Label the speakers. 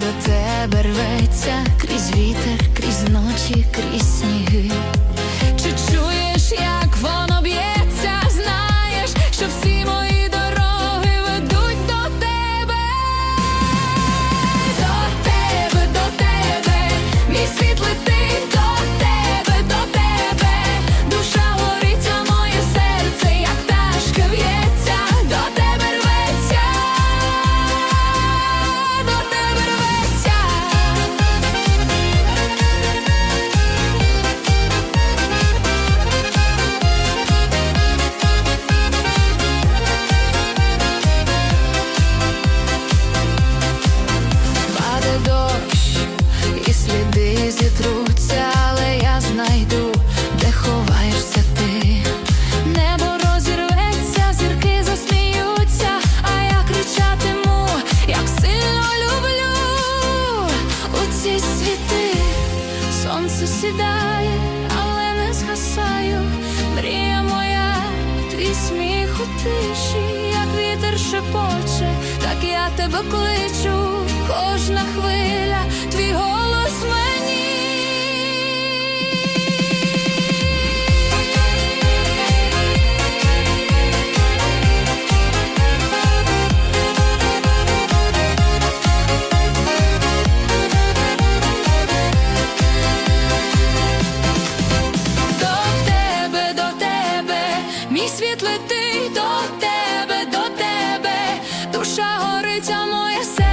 Speaker 1: до тебе рветься крізь вітер, крізь ночі, крізь сніги. Небо розірветься, зірки засміються, а я кричатиму, як сильно люблю у ці світи. Сонце сідає, але не згасаю. Мрія моя, твій сміх у тиші, як вітер шепоче, так я тебе кличу, світ летить до тебе, до тебе, душа гориться моє. серце.